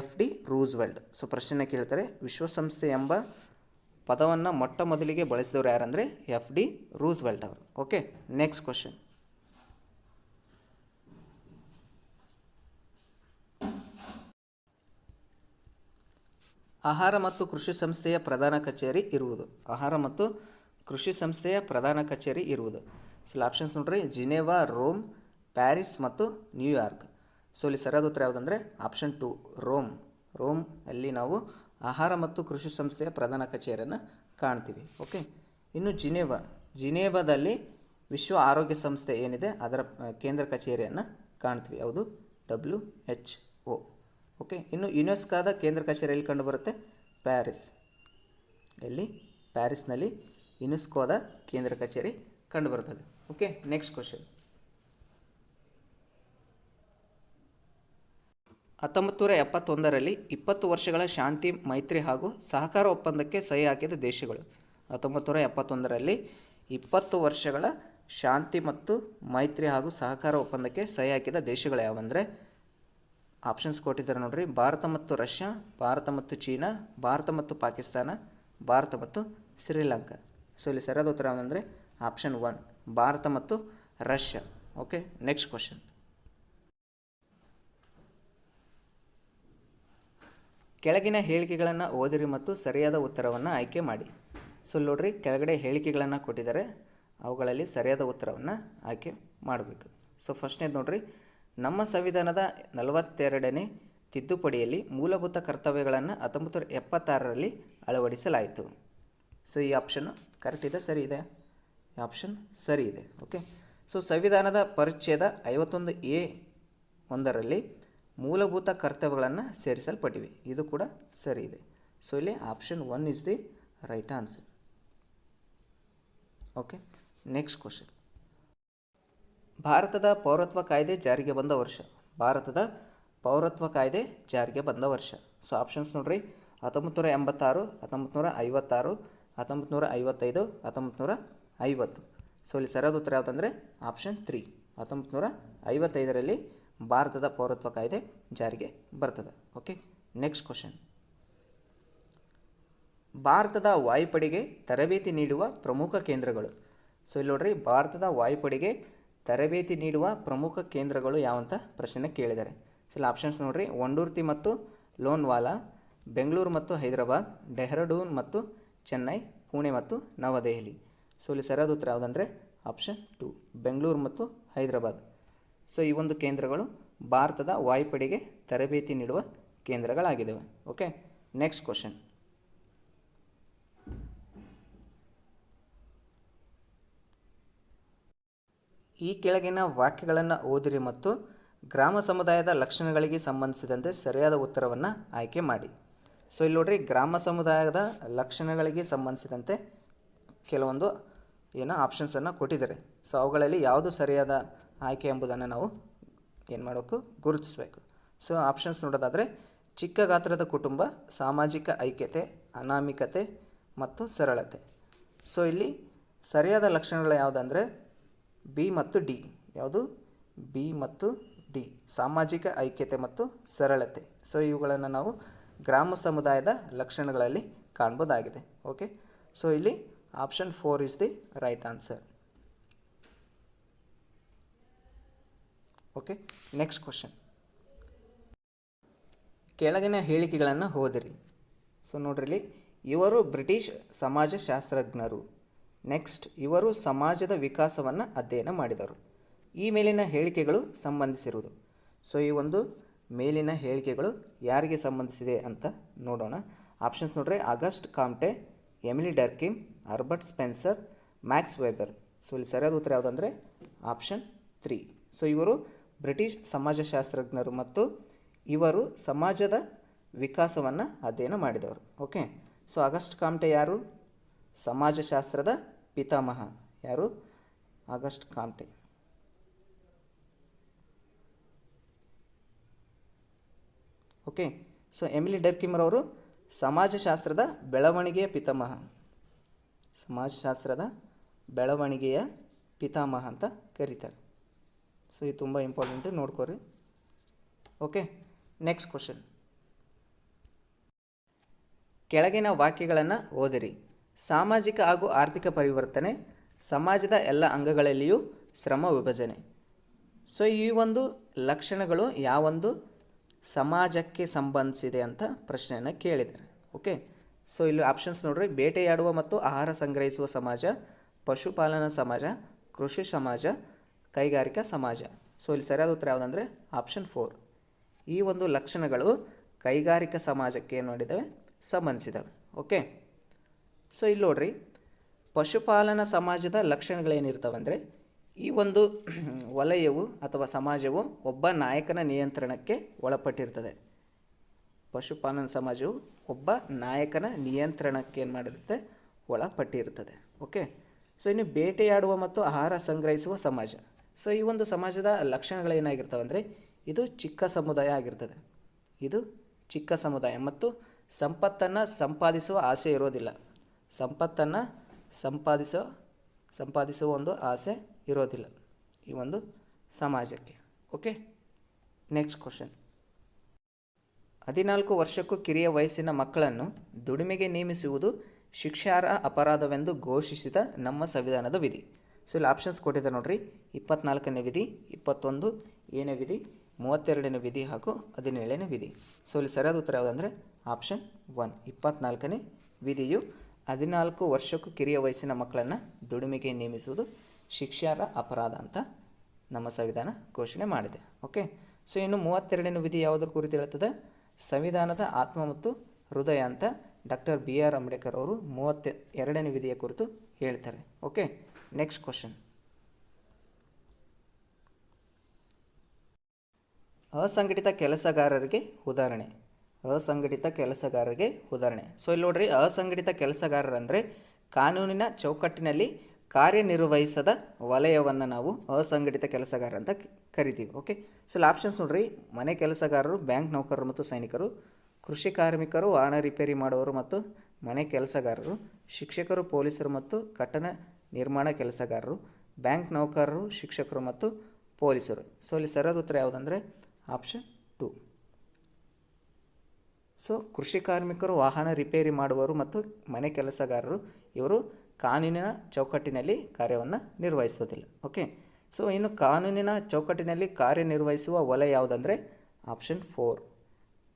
ಎಫ್ ಡಿ ರೂಸ್ವೆಲ್ಟ್. ಸೊ ಪ್ರಶ್ನೆ ಕೇಳ್ತಾರೆ. ವಿಶ್ವಸಂಸ್ಥೆ ಎಂಬ ಪದವನ್ನು ಮೊಟ್ಟ ಮೊದಲಿಗೆ ಬಳಸಿದವರು ಯಾರಂದರೆ ಎಫ್ ಡಿ ರೂಸ್ವೆಲ್ಟ್ ಅವರು. ಓಕೆ ನೆಕ್ಸ್ಟ್ ಕ್ವಶನ್ ಆಹಾರ ಮತ್ತು ಕೃಷಿ ಸಂಸ್ಥೆಯ ಪ್ರಧಾನ ಕಚೇರಿ ಇರುವುದು. ಆಹಾರ ಮತ್ತು ಕೃಷಿ ಸಂಸ್ಥೆಯ ಪ್ರಧಾನ ಕಚೇರಿ ಇರುವುದು. ಸೊ ಆಪ್ಷನ್ಸ್ ನೋಡ್ರಿ. ಜಿನೇವಾ ರೋಮ್ ಪ್ಯಾರಿಸ್ ಮತ್ತು ನ್ಯೂಯಾರ್ಕ್ ಸೊ ಇಲ್ಲಿ ಸರಿಯಾದ ಉತ್ತರ ಯಾವುದಂದರೆ ಆಪ್ಷನ್ ಟು ರೋಮ್ ರೋಮ್ ಅಲ್ಲಿ ನಾವು ಆಹಾರ ಮತ್ತು ಕೃಷಿ ಸಂಸ್ಥೆಯ ಪ್ರಧಾನ ಕಚೇರಿಯನ್ನು ಕಾಣ್ತೀವಿ. ಓಕೆ ಇನ್ನು ಜಿನೇವಾ ಜಿನೇವಾದಲ್ಲಿ ವಿಶ್ವ ಆರೋಗ್ಯ ಸಂಸ್ಥೆ ಏನಿದೆ ಅದರ ಕೇಂದ್ರ ಕಚೇರಿಯನ್ನು ಕಾಣ್ತೀವಿ. ಯಾವುದು? ಡಬ್ಲ್ಯೂ ಎಚ್ ಒ ಓಕೆ ಇನ್ನು ಯುನೆಸ್ಕಾದ ಕೇಂದ್ರ ಕಚೇರಿ ಎಲ್ಲಿ ಕಂಡುಬರುತ್ತೆ ಪ್ಯಾರಿಸ್. ಎಲ್ಲಿ? ಪ್ಯಾರಿಸ್ನಲ್ಲಿ ಯುನೆಸ್ಕೋದ ಕೇಂದ್ರ ಕಚೇರಿ ಕಂಡುಬರುತ್ತದೆ ಓಕೆ ನೆಕ್ಸ್ಟ್ ಕ್ವಶನ್ ಹತ್ತೊಂಬತ್ತು ನೂರ ಎಪ್ಪತ್ತೊಂದರಲ್ಲಿ ಇಪ್ಪತ್ತು ವರ್ಷಗಳ ಶಾಂತಿ, ಮೈತ್ರಿ ಹಾಗೂ ಸಹಕಾರ ಒಪ್ಪಂದಕ್ಕೆ ಸಹಿ ಹಾಕಿದ ದೇಶಗಳು. ಹತ್ತೊಂಬತ್ತು ನೂರ ಎಪ್ಪತ್ತೊಂದರಲ್ಲಿ ಇಪ್ಪತ್ತು ವರ್ಷಗಳ ಶಾಂತಿ ಮತ್ತು ಮೈತ್ರಿ ಹಾಗೂ ಸಹಕಾರ ಒಪ್ಪಂದಕ್ಕೆ ಸಹಿ ಹಾಕಿದ ದೇಶಗಳು ಯಾವಂದರೆ? ಆಪ್ಷನ್ಸ್ ಕೊಟ್ಟಿದ್ದಾರೆ ನೋಡ್ರಿ. ಭಾರತ ಮತ್ತು ರಷ್ಯಾ, ಭಾರತ ಮತ್ತು ಚೀನಾ, ಭಾರತ ಮತ್ತು ಪಾಕಿಸ್ತಾನ, ಭಾರತ ಮತ್ತು ಶ್ರೀಲಂಕಾ. ಸೊ ಇಲ್ಲಿ ಸರಿಯಾದ ಉತ್ತರ ಯಾವುದಂದರೆ ಆಪ್ಷನ್ ಒನ್ ಭಾರತ ಮತ್ತು ರಷ್ಯಾ. ಓಕೆ ನೆಕ್ಸ್ಟ್ ಕ್ವಶನ್ ಕೆಳಗಿನ ಹೇಳಿಕೆಗಳನ್ನು ಓದಿರಿ ಮತ್ತು ಸರಿಯಾದ ಉತ್ತರವನ್ನು ಆಯ್ಕೆ ಮಾಡಿ. ಸೊ ನೋಡ್ರಿ, ಕೆಳಗಡೆ ಹೇಳಿಕೆಗಳನ್ನು ಕೊಟ್ಟಿದ್ದಾರೆ. ಅವುಗಳಲ್ಲಿ ಸರಿಯಾದ ಉತ್ತರವನ್ನು ಆಯ್ಕೆ ಮಾಡಬೇಕು. ಸೊ ಫಸ್ಟ್ನೇದು ನೋಡ್ರಿ ನಮ್ಮ ಸಂವಿಧಾನದ ನಲವತ್ತೆರಡನೇ ತಿದ್ದುಪಡಿಯಲ್ಲಿ ಮೂಲಭೂತ ಕರ್ತವ್ಯಗಳನ್ನು ಹತ್ತೊಂಬತ್ತು ನೂರ ಎಪ್ಪತ್ತಾರರಲ್ಲಿ ಅಳವಡಿಸಲಾಯಿತು. ಸೊ ಈ ಆಪ್ಷನ್ ಕರೆಕ್ಟ್ ಇದೆ, ಸರಿ ಇದೆ? ಈ ಆಪ್ಷನ್ ಸರಿ ಇದೆ ಓಕೆ ಸೊ ಸಂವಿಧಾನದ ಪರಿಚ್ಛೇದ ಐವತ್ತೊಂದು ಎ ಒಂದರಲ್ಲಿ ಮೂಲಭೂತ ಕರ್ತವ್ಯಗಳನ್ನು ಸೇರಿಸಲ್ಪಟ್ಟಿವೆ. ಇದು ಕೂಡ ಸರಿ ಇದೆ. ಸೊ ಇಲ್ಲಿ option one is the right answer okay next question ಭಾರತದ ಪೌರತ್ವ ಕಾಯ್ದೆ ಜಾರಿಗೆ ಬಂದ ವರ್ಷ. ಭಾರತದ ಪೌರತ್ವ ಕಾಯ್ದೆ ಜಾರಿಗೆ ಬಂದ ವರ್ಷ. ಸೊ ಆಪ್ಷನ್ಸ್ ನೋಡ್ರಿ. ಹತ್ತೊಂಬತ್ತು ನೂರ ಎಂಬತ್ತಾರು ಹತ್ತೊಂಬತ್ತು ನೂರ ಐವತ್ತಾರು ಹತ್ತೊಂಬತ್ತು ಐವತ್ತೈದು ಹತ್ತೊಂಬತ್ತು ಐವತ್ತು. ಸೊ ಇಲ್ಲಿ ಸರಿಯಾದ ಉತ್ತರ ಯಾವುದಂದರೆ ಆಪ್ಷನ್ ತ್ರೀ ಹತ್ತೊಂಬತ್ತು ನೂರ ಐವತ್ತೈದರಲ್ಲಿ ಭಾರತದ ಪೌರತ್ವ ಕಾಯ್ದೆ ಜಾರಿಗೆ ಬರ್ತದೆ. ಓಕೆ ನೆಕ್ಸ್ಟ್ ಕ್ವಶನ್ ಭಾರತದ ವಾಯುಪಡೆಗೆ ತರಬೇತಿ ನೀಡುವ ಪ್ರಮುಖ ಕೇಂದ್ರಗಳು. ಸೊ ಇಲ್ಲಿ ನೋಡ್ರಿ. ಭಾರತದ ವಾಯುಪಡೆಗೆ ತರಬೇತಿ ನೀಡುವ ಪ್ರಮುಖ ಕೇಂದ್ರಗಳು ಯಾವಂತ? ಪ್ರಶ್ನೆ ಕೇಳಿದ್ದಾರೆ. ಸೊ ಇಲ್ಲಿ ಆಪ್ಷನ್ಸ್ ನೋಡ್ರಿ. ಒಂಡೂರ್ತಿ ಮತ್ತು ಲೋನ್ವಾಲಾ, ಬೆಂಗಳೂರು ಮತ್ತು ಹೈದರಾಬಾದ್, ಡೆಹ್ರಾಡೂನ್ ಮತ್ತು ಚೆನ್ನೈ, ಪುಣೆ ಮತ್ತು ನವದೆಹಲಿ. ಸೊ ಇಲ್ಲಿ ಸರಿಯಾದ ಉತ್ತರ ಯಾವುದಂದರೆ ಆಪ್ಷನ್ ಟು ಬೆಂಗಳೂರು ಮತ್ತು ಹೈದರಾಬಾದ್. ಸೊ ಈ ಒಂದು ಕೇಂದ್ರಗಳು ಭಾರತದ ವಾಯುಪಡೆಗೆ ತರಬೇತಿ ನೀಡುವ ಕೇಂದ್ರಗಳಾಗಿದ್ದಾವೆ ಓಕೆ ನೆಕ್ಸ್ಟ್ ಕ್ವಶನ್ ಈ ಕೆಳಗಿನ ವಾಕ್ಯಗಳನ್ನು ಓದಿರಿ ಮತ್ತು ಗ್ರಾಮ ಸಮುದಾಯದ ಲಕ್ಷಣಗಳಿಗೆ ಸಂಬಂಧಿಸಿದಂತೆ ಸರಿಯಾದ ಉತ್ತರವನ್ನು ಆಯ್ಕೆ ಮಾಡಿ. ಸೊ ಇಲ್ಲಿ ನೋಡ್ರಿ ಗ್ರಾಮ ಸಮುದಾಯದ ಲಕ್ಷಣಗಳಿಗೆ ಸಂಬಂಧಿಸಿದಂತೆ ಕೆಲವೊಂದು ಏನೋ ಆಪ್ಷನ್ಸನ್ನು ಕೊಟ್ಟಿದ್ದಾರೆ. ಸೊ ಅವುಗಳಲ್ಲಿ ಯಾವುದು ಸರಿಯಾದ ಆಯ್ಕೆ ಎಂಬುದನ್ನು ನಾವು ಏನು ಮಾಡಬೇಕು? ಗುರುತಿಸಬೇಕು. ಸೊ ಆಪ್ಷನ್ಸ್ ನೋಡೋದಾದರೆ ಚಿಕ್ಕ ಗಾತ್ರದ ಕುಟುಂಬ, ಸಾಮಾಜಿಕ ಐಕ್ಯತೆ, ಅನಾಮಿಕತೆ ಮತ್ತು ಸರಳತೆ. ಸೊ ಇಲ್ಲಿ ಸರಿಯಾದ ಲಕ್ಷಣಗಳು ಯಾವುದಂದರೆ ಬಿ ಮತ್ತು ಡಿ. ಯಾವುದು? ಬಿ ಮತ್ತು ಡಿ. ಸಾಮಾಜಿಕ ಐಕ್ಯತೆ ಮತ್ತು ಸರಳತೆ. ಸೊ ಇವುಗಳನ್ನು ನಾವು ಗ್ರಾಮ ಸಮುದಾಯದ ಲಕ್ಷಣಗಳಲ್ಲಿ ಕಾಣ್ಬೋದಾಗಿದೆ. ಓಕೆ ಸೊ ಇಲ್ಲಿ option four is the right answer okay next question ಕೆಳಗಿನ ಹೇಳಿಕೆಗಳನ್ನು ಓದಿರಿ. ಸೊ ನೋಡ್ರಿ ಇವರು ಬ್ರಿಟಿಷ್ ಸಮಾಜಶಾಸ್ತ್ರಜ್ಞರು. ನೆಕ್ಸ್ಟ್ ಇವರು ಸಮಾಜದ ವಿಕಾಸವನ್ನು ಅಧ್ಯಯನ ಮಾಡಿದರು. ಈ ಮೇಲಿನ ಹೇಳಿಕೆಗಳು ಸಂಬಂಧಿಸಿರುವುದು. ಸೊ ಈ ಒಂದು ಮೇಲಿನ ಹೇಳಿಕೆಗಳು ಯಾರಿಗೆ ಸಂಬಂಧಿಸಿದೆ ಅಂತ ನೋಡೋಣ. ಆಪ್ಷನ್ಸ್ ನೋಡ್ರಿ August Comte Emile Durkheim Herbert Spencer Max Weber so ಇಲ್ಲಿ ಸರಿಯಾದ ಉತ್ತರ ಯಾವುದಂದರೆ ಆಪ್ಷನ್ ತ್ರೀ ಸೊ ಇವರು ಬ್ರಿಟಿಷ್ ಸಮಾಜಶಾಸ್ತ್ರಜ್ಞರು ಮತ್ತು ಇವರು ಸಮಾಜದ ವಿಕಾಸವನ್ನು ಅಧ್ಯಯನ ಮಾಡಿದವರು. ಓಕೆ ಸೊ ಆಗಸ್ಟ್ ಕಾಮ್ಟೆ ಯಾರು? ಸಮಾಜಶಾಸ್ತ್ರದ ಪಿತಾಮಹ. ಯಾರು? August Comte okay, so Emile ಡರ್ಕಿಮರ್ ಅವರು ಸಮಾಜಶಾಸ್ತ್ರದ ಬೆಳವಣಿಗೆಯ ಪಿತಾಮಹ. ಸಮಾಜಶಾಸ್ತ್ರದ ಬೆಳವಣಿಗೆಯ ಪಿತಾಮಹ ಅಂತ ಕರೀತಾರೆ. ಸೊ ಇದು ತುಂಬ ಇಂಪಾರ್ಟೆಂಟು ನೋಡ್ಕೋರಿ ಓಕೆ, ನೆಕ್ಸ್ಟ್ ಕ್ವಶನ್. ಕೆಳಗಿನ ವಾಕ್ಯಗಳನ್ನು ಓದಿರಿ. ಸಾಮಾಜಿಕ ಹಾಗೂ ಆರ್ಥಿಕ ಪರಿವರ್ತನೆ, ಸಮಾಜದ ಎಲ್ಲ ಅಂಗಗಳಲ್ಲಿಯೂ ಶ್ರಮ ವಿಭಜನೆ. ಸೊ ಈ ಒಂದು ಲಕ್ಷಣಗಳು ಯಾವೊಂದು ಸಮಾಜಕ್ಕೆ ಸಂಬಂಧಿಸಿದೆ ಅಂತ ಪ್ರಶ್ನೆಯನ್ನು ಕೇಳಿದ್ದಾರೆ. ಓಕೆ ಸೊ ಇಲ್ಲಿ ಆಪ್ಷನ್ಸ್ ನೋಡ್ರಿ. ಬೇಟೆಯಾಡುವ ಮತ್ತು ಆಹಾರ ಸಂಗ್ರಹಿಸುವ ಸಮಾಜ, ಪಶುಪಾಲನಾ ಸಮಾಜ, ಕೃಷಿ ಸಮಾಜ, ಕೈಗಾರಿಕಾ ಸಮಾಜ. ಸೊ ಇಲ್ಲಿ ಸರಿಯಾದ ಉತ್ತರ ಯಾವುದಂದರೆ ಆಪ್ಷನ್ ಫೋರ್ ಈ ಒಂದು ಲಕ್ಷಣಗಳು ಕೈಗಾರಿಕಾ ಸಮಾಜಕ್ಕೆ ಏನು ಮಾಡಿದ್ದಾವೆ? ಸಂಬಂಧಿಸಿದ್ದಾವೆ. ಓಕೆ ಸೊ ಇಲ್ಲಿ ನೋಡ್ರಿ. ಪಶುಪಾಲನಾ ಸಮಾಜದ ಲಕ್ಷಣಗಳೇನಿರ್ತಾವಂದರೆ, ಈ ಒಂದು ವಲಯವು ಅಥವಾ ಸಮಾಜವು ಒಬ್ಬ ನಾಯಕನ ನಿಯಂತ್ರಣಕ್ಕೆ ಒಳಪಟ್ಟಿರ್ತದೆ. ಪಶುಪಾಲನ ಸಮಾಜವು ಒಬ್ಬ ನಾಯಕನ ನಿಯಂತ್ರಣಕ್ಕೆ ಏನು ಮಾಡಿರುತ್ತೆ? ಒಳಪಟ್ಟಿರುತ್ತದೆ ಓಕೆ? ಸೊ ಇನ್ನು ಬೇಟೆಯಾಡುವ ಮತ್ತು ಆಹಾರ ಸಂಗ್ರಹಿಸುವ ಸಮಾಜ. ಸೊ ಈ ಒಂದು ಸಮಾಜದ ಲಕ್ಷಣಗಳೇನಾಗಿರ್ತವೆ ಅಂದರೆ ಇದು ಚಿಕ್ಕ ಸಮುದಾಯ ಆಗಿರ್ತದೆ. ಇದು ಚಿಕ್ಕ ಸಮುದಾಯ ಮತ್ತು ಸಂಪತ್ತನ್ನು ಸಂಪಾದಿಸುವ ಆಸೆ ಇರೋದಿಲ್ಲ. ಸಂಪತ್ತನ್ನು ಸಂಪಾದಿಸೋ, ಸಂಪಾದಿಸುವ ಒಂದು ಆಸೆ ಇರೋದಿಲ್ಲ ಈ ಒಂದು ಸಮಾಜಕ್ಕೆ. ಓಕೆ ನೆಕ್ಸ್ಟ್ ಕ್ವಶನ್ ಹದಿನಾಲ್ಕು ವರ್ಷಕ್ಕೂ ಕಿರಿಯ ವಯಸ್ಸಿನ ಮಕ್ಕಳನ್ನು ದುಡಿಮೆಗೆ ನೇಮಿಸುವುದು ಶಿಕ್ಷಾರ್ಹ ಅಪರಾಧವೆಂದು ಘೋಷಿಸಿದ ನಮ್ಮ ಸಂವಿಧಾನದ ವಿಧಿ. ಸೊ ಇಲ್ಲಿ ಆಪ್ಷನ್ಸ್ ಕೊಟ್ಟಿದ್ದಾರೆ ನೋಡ್ರಿ. ಇಪ್ಪತ್ನಾಲ್ಕನೇ ವಿಧಿ, ಇಪ್ಪತ್ತೊಂದು, ಏನೇ ವಿಧಿ, ಮೂವತ್ತೆರಡನೇ ವಿಧಿ ಹಾಗೂ ಹದಿನೇಳನೇ ವಿಧಿ. ಸೊ ಇಲ್ಲಿ ಸರಿಯಾದ ಉತ್ತರ ಯಾವುದಂದರೆ ಆಪ್ಷನ್ ಒನ್ ಇಪ್ಪತ್ನಾಲ್ಕನೇ ವಿಧಿಯು ಹದಿನಾಲ್ಕು ವರ್ಷಕ್ಕೂ ಕಿರಿಯ ವಯಸ್ಸಿನ ಮಕ್ಕಳನ್ನು ದುಡಿಮೆಗೆ ನೇಮಿಸುವುದು ಶಿಕ್ಷಾರ ಅಪರಾಧ ಅಂತ ನಮ್ಮ ಸಂವಿಧಾನ ಘೋಷಣೆ ಮಾಡಿದೆ. ಓಕೆ? ಸೊ, ಇನ್ನು ಮೂವತ್ತೆರಡನೇ ವಿಧಿ ಯಾವುದ್ರ ಕುರಿತು ಹೇಳ್ತದೆ? ಸಂವಿಧಾನದ ಆತ್ಮ ಮತ್ತು ಹೃದಯ ಅಂತ ಡಾಕ್ಟರ್ ಬಿ ಆರ್ ಅಂಬೇಡ್ಕರ್ ಅವರು ಮೂವತ್ತೆ ಎರಡನೇ ವಿಧಿಯ ಕುರಿತು ಹೇಳ್ತಾರೆ. ಓಕೆ? Next question. ಅಸಂಘಟಿತ ಕೆಲಸಗಾರರಿಗೆ ಉದಾಹರಣೆ. ಅಸಂಘಟಿತ ಕೆಲಸಗಾರರಿಗೆ ಉದಾಹರಣೆ. ಸೊ ಇಲ್ಲಿ ನೋಡ್ರಿ, ಅಸಂಘಟಿತ ಕೆಲಸಗಾರರಂದರೆ ಕಾನೂನಿನ ಚೌಕಟ್ಟಿನಲ್ಲಿ ಕಾರ್ಯನಿರ್ವಹಿಸದ ವಲಯವನ್ನು ನಾವು ಅಸಂಘಟಿತ ಕೆಲಸಗಾರ ಅಂತ ಕರಿತೀವಿ ಓಕೆ ಸೊ ಇಲ್ಲಿ ಆಪ್ಷನ್ಸ್ ನೋಡ್ರಿ, ಮನೆ ಕೆಲಸಗಾರರು ಬ್ಯಾಂಕ್ ನೌಕರರು ಮತ್ತು ಸೈನಿಕರು, ಕೃಷಿ ಕಾರ್ಮಿಕರು, ವಾಹನ ರಿಪೇರಿ ಮಾಡುವವರು ಮತ್ತು ಮನೆ ಕೆಲಸಗಾರರು, ಶಿಕ್ಷಕರು, ಪೊಲೀಸರು ಮತ್ತು ಕಟ್ಟಡ ನಿರ್ಮಾಣ ಕೆಲಸಗಾರರು ಬ್ಯಾಂಕ್ ನೌಕರರು, ಶಿಕ್ಷಕರು ಮತ್ತು ಪೊಲೀಸರು. ಸೊ ಇಲ್ಲಿ ಸರಿಯಾದ ಉತ್ತರ ಯಾವುದಂದರೆ ಆಪ್ಷನ್ ಸೊ ಕೃಷಿ ಕಾರ್ಮಿಕರು ವಾಹನ ರಿಪೇರಿ ಮಾಡುವವರು ಮತ್ತು ಮನೆ ಕೆಲಸಗಾರರು, ಇವರು ಕಾನೂನಿನ ಚೌಕಟ್ಟಿನಲ್ಲಿ ಕಾರ್ಯವನ್ನು ನಿರ್ವಹಿಸೋದಿಲ್ಲ ಓಕೆ ಸೊ ಇನ್ನು ಕಾನೂನಿನ ಚೌಕಟ್ಟಿನಲ್ಲಿ ಕಾರ್ಯನಿರ್ವಹಿಸುವ ವಲಯ ಯಾವುದಂದರೆ ಆಪ್ಷನ್ ಫೋರ್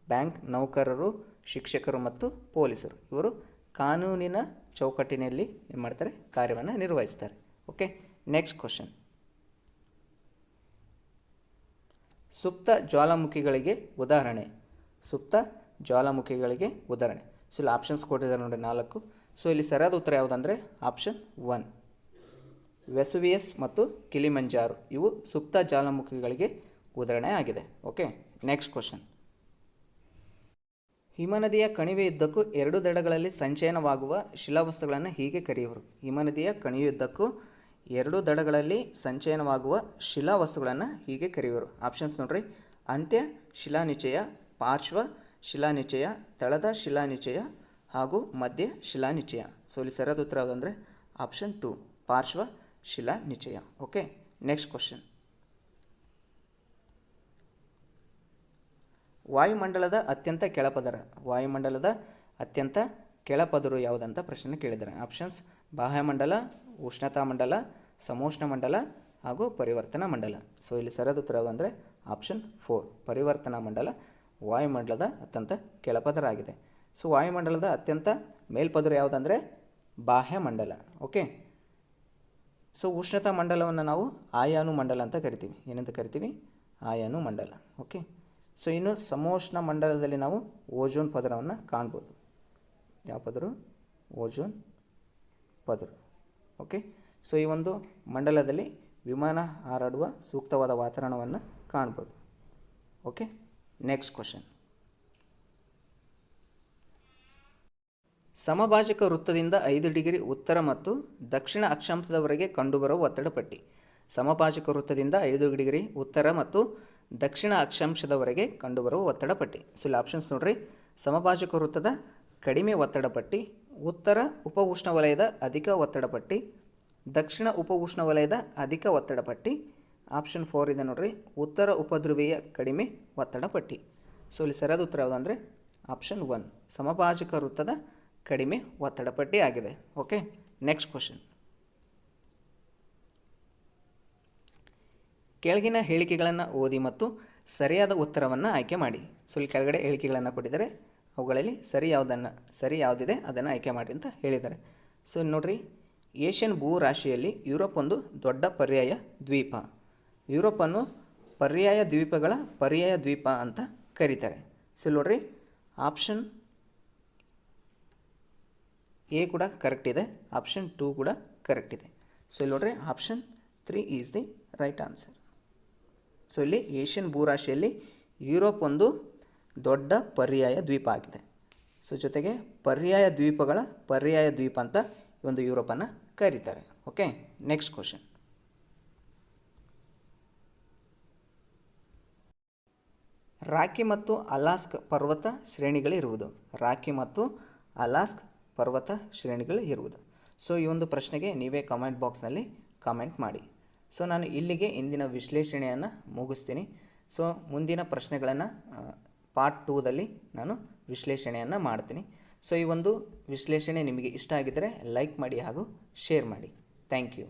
ಬ್ಯಾಂಕ್ ನೌಕರರು, ಶಿಕ್ಷಕರು ಮತ್ತು ಪೊಲೀಸರು. ಇವರು ಕಾನೂನಿನ ಚೌಕಟ್ಟಿನಲ್ಲಿ ಏನು ಮಾಡ್ತಾರೆ, ಕಾರ್ಯವನ್ನು ನಿರ್ವಹಿಸ್ತಾರೆ. ಓಕೆ ನೆಕ್ಸ್ಟ್ ಕ್ವಶನ್ ಸುಪ್ತ ಜ್ವಾಲಾಮುಖಿಗಳಿಗೆ ಉದಾಹರಣೆ. ಸುಪ್ತ ಜ್ವಾಲಾಮುಖಿಗಳಿಗೆ ಉದಾಹರಣೆ. ಸೊ ಇಲ್ಲಿ ಆಪ್ಷನ್ಸ್ ಕೊಟ್ಟಿದ್ದಾರೆ ನೋಡಿ ನಾಲ್ಕು. ಸೊ ಇಲ್ಲಿ ಸರಿಯಾದ ಉತ್ತರ ಯಾವುದಂದರೆ ಆಪ್ಷನ್ ಒನ್ ವೆಸುವಿಯಸ್ ಮತ್ತು ಕಿಲಿಮಂಜಾರು ಇವು ಸುಪ್ತ ಜ್ವಾಲಾಮುಖಿಗಳಿಗೆ ಉದಾಹರಣೆ ಆಗಿದೆ. ಓಕೆ ನೆಕ್ಸ್ಟ್ ಕ್ವಶನ್ ಹಿಮನದಿಯ ಕಣಿವೆಯುದ್ದಕ್ಕೂ ಎರಡು ದಡಗಳಲ್ಲಿ ಸಂಚಯನವಾಗುವ ಶಿಲಾವಸ್ತುಗಳನ್ನು ಹೀಗೆ ಕರೆಯುವರು. ಹಿಮನದಿಯ ಕಣಿವೆಯುದ್ದಕ್ಕೂ ಎರಡು ದಡಗಳಲ್ಲಿ ಸಂಚಯನವಾಗುವ ಶಿಲಾವಸ್ತುಗಳನ್ನು ಹೀಗೆ ಕರೆಯುವರು. ಆಪ್ಷನ್ಸ್ ನೋಡ್ರಿ. ಅಂತ್ಯ, ಶಿಲಾನಿಚಯ, ಪಾರ್ಶ್ವ ಶಿಲಾನಿಚಯ, ತಳದ ಶಿಲಾನಿಚಯ ಹಾಗೂ ಮಧ್ಯ ಶಿಲಾನಿಚಯ. ಸೊ ಇಲ್ಲಿ ಸರಿಯಾದ ಉತ್ತರ ಅಂದರೆ ಆಪ್ಷನ್ ಟು ಪಾರ್ಶ್ವ ಶಿಲಾನಿಚಯ. ಓಕೆ ನೆಕ್ಸ್ಟ್ ಕ್ವಶನ್ ವಾಯುಮಂಡಲದ ಅತ್ಯಂತ ಕೆಳಪದರ, ವಾಯುಮಂಡಲದ ಅತ್ಯಂತ ಕೆಳಪದರು ಯಾವುದಂತ ಪ್ರಶ್ನೆ ಕೇಳಿದ್ದಾರೆ. ಆಪ್ಷನ್ಸ್ ಬಾಹ್ಯಮಂಡಲ ಉಷ್ಣತಾ ಮಂಡಲ ಸಮೋಷ್ಣ ಮಂಡಲ ಹಾಗೂ ಪರಿವರ್ತನಾ ಮಂಡಲ. ಸೊ ಇಲ್ಲಿ ಸರಿಯಾದ ಉತ್ತರ ಅಂದರೆ ಆಪ್ಷನ್ ಫೋರ್ ಪರಿವರ್ತನಾ ಮಂಡಲ ವಾಯುಮಂಡಲದ ಅತ್ಯಂತ ಕೆಳಪದರ ಆಗಿದೆ ಸೊ, ವಾಯುಮಂಡಲದ ಅತ್ಯಂತ ಮೇಲ್ಪದರ ಯಾವುದಂದರೆ ಬಾಹ್ಯಮಂಡಲ, ಓಕೆ? ಸೊ, ಉಷ್ಣತಾ ಮಂಡಲವನ್ನು ನಾವು ಆಯಾನು ಮಂಡಲ ಅಂತ ಕರಿತೀವಿ. ಏನಂತ ಕರಿತೀವಿ? ಆಯಾನು ಮಂಡಲ, ಓಕೆ? ಸೊ, ಇನ್ನು ಸಮೋಷ್ಣ ಮಂಡಲದಲ್ಲಿ ನಾವು ಓಜೋನ್ ಪದರವನ್ನು ಕಾಣ್ಬೋದು. ಯಾವ ಪದರು? ಓಜೋನ್ ಪದರು, ಓಕೆ? ಸೊ, ಈ ಒಂದು ಮಂಡಲದಲ್ಲಿ ವಿಮಾನ ಹಾರಾಡುವ ಸೂಕ್ತವಾದ ವಾತಾವರಣವನ್ನು ಕಾಣ್ಬೋದು, ಓಕೆ? ನೆಕ್ಸ್ಟ್ ಕ್ವಶನ್ ಸಮಭಾಜಕ ವೃತ್ತದಿಂದ ಐದು ಡಿಗ್ರಿ ಉತ್ತರ ಮತ್ತು ದಕ್ಷಿಣ ಅಕ್ಷಾಂಶದವರೆಗೆ ಕಂಡುಬರುವ ಒತ್ತಡ ಪಟ್ಟಿ. ಸಮಭಾಜಕ ವೃತ್ತದಿಂದ ಐದು ಡಿಗ್ರಿ ಉತ್ತರ ಮತ್ತು ದಕ್ಷಿಣ ಅಕ್ಷಾಂಶದವರೆಗೆ ಕಂಡುಬರುವ ಒತ್ತಡ ಪಟ್ಟಿ. ಸೊ ಇಲ್ಲಿ ಆಪ್ಷನ್ಸ್ ನೋಡ್ರಿ. ಸಮಭಾಜಕ ವೃತ್ತದ ಕಡಿಮೆ ಒತ್ತಡ ಪಟ್ಟಿ, ಉತ್ತರ ಉಪ ಉಷ್ಣವಲಯದ ಅಧಿಕ ಒತ್ತಡ ಪಟ್ಟಿ, ದಕ್ಷಿಣ ಉಪ ಉಷ್ಣವಲಯದ ಅಧಿಕ ಒತ್ತಡ ಪಟ್ಟಿ ಆಪ್ಷನ್ ಫೋರ್ ಇದೆ ನೋಡ್ರಿ. ಉತ್ತರ ಉಪಧ್ರುವೀಯ ಕಡಿಮೆ ಒತ್ತಡ ಪಟ್ಟಿ. ಸೊ ಇಲ್ಲಿ ಸರಿಯಾದ ಉತ್ತರ ಯಾವುದು ಆಪ್ಷನ್ ಒನ್ ಸಮಭಾಜಕ ವೃತ್ತದ ಕಡಿಮೆ ಒತ್ತಡ ಪಟ್ಟಿ ಆಗಿದೆ. ಓಕೆ ನೆಕ್ಸ್ಟ್ ಕ್ವಶನ್ ಕೆಳಗಿನ ಹೇಳಿಕೆಗಳನ್ನು ಓದಿ ಮತ್ತು ಸರಿಯಾದ ಉತ್ತರವನ್ನು ಆಯ್ಕೆ ಮಾಡಿ. ಸೊ ಇಲ್ಲಿ ಕೆಳಗಡೆ ಹೇಳಿಕೆಗಳನ್ನು ಕೊಟ್ಟಿದ್ದಾರೆ. ಅವುಗಳಲ್ಲಿ ಸರಿ ಯಾವುದನ್ನು, ಸರಿ ಯಾವುದಿದೆ ಅದನ್ನು ಆಯ್ಕೆ ಮಾಡಿ ಅಂತ ಹೇಳಿದ್ದಾರೆ. ಸೊ ನೋಡ್ರಿ. ಏಷ್ಯನ್ ಭೂ ರಾಶಿಯಲ್ಲಿ ಯುರೋಪ್ ಒಂದು ದೊಡ್ಡ ಪರ್ಯಾಯ ದ್ವೀಪ. ಯುರೋಪನ್ನು ಪರ್ಯಾಯ ದ್ವೀಪಗಳ ಪರ್ಯಾಯ ದ್ವೀಪ ಅಂತ ಕರೀತಾರೆ. ಸೊ ನೋಡ್ರಿ ಆಪ್ಷನ್ ಎ ಕೂಡ ಕರೆಕ್ಟ್ ಇದೆ ಆಪ್ಷನ್ ಟೂ ಕೂಡ ಕರೆಕ್ಟ್ ಇದೆ. ಸೊ ಇಲ್ಲಿ ನೋಡ್ರಿ option three is the right answer so ಇಲ್ಲಿ ಏಷ್ಯನ್ ಭೂರಾಶಿಯಲ್ಲಿ ಯುರೋಪ್ ಒಂದು ದೊಡ್ಡ ಪರ್ಯಾಯ ದ್ವೀಪ ಆಗಿದೆ. ಸೊ ಜೊತೆಗೆ ಪರ್ಯಾಯ ದ್ವೀಪಗಳ ಪರ್ಯಾಯ ದ್ವೀಪ ಅಂತ ಒಂದು ಯುರೋಪನ್ನು ಕರೀತಾರೆ. ಓಕೆ ನೆಕ್ಸ್ಟ್ ಕ್ವಶನ್ ರಾಕಿ ಮತ್ತು ಅಲಾಸ್ಕ್ ಪರ್ವತ ಶ್ರೇಣಿಗಳಿರುವುದು. ರಾಕಿ ಮತ್ತು ಅಲಾಸ್ಕ್ ಪರ್ವತ ಶ್ರೇಣಿಗಳು ಇರುವುದು ಸೊ ಈ ಒಂದು ಪ್ರಶ್ನೆಗೆ ನೀವೇ ಕಮೆಂಟ್ ಬಾಕ್ಸ್ನಲ್ಲಿ ಕಮೆಂಟ್ ಮಾಡಿ. ಸೊ ನಾನು ಇಲ್ಲಿಗೆ ಇಂದಿನ ವಿಶ್ಲೇಷಣೆಯನ್ನು ಮುಗಿಸ್ತೀನಿ. ಸೊ ಮುಂದಿನ ಪ್ರಶ್ನೆಗಳನ್ನು ಪಾರ್ಟ್ ಟೂದಲ್ಲಿ ನಾನು ವಿಶ್ಲೇಷಣೆಯನ್ನು ಮಾಡ್ತೀನಿ. ಸೊ ಈ ಒಂದು ವಿಶ್ಲೇಷಣೆ ನಿಮಗೆ ಇಷ್ಟ ಆಗಿದ್ದರೆ ಲೈಕ್ ಮಾಡಿ ಹಾಗೂ ಶೇರ್ ಮಾಡಿ. Thank you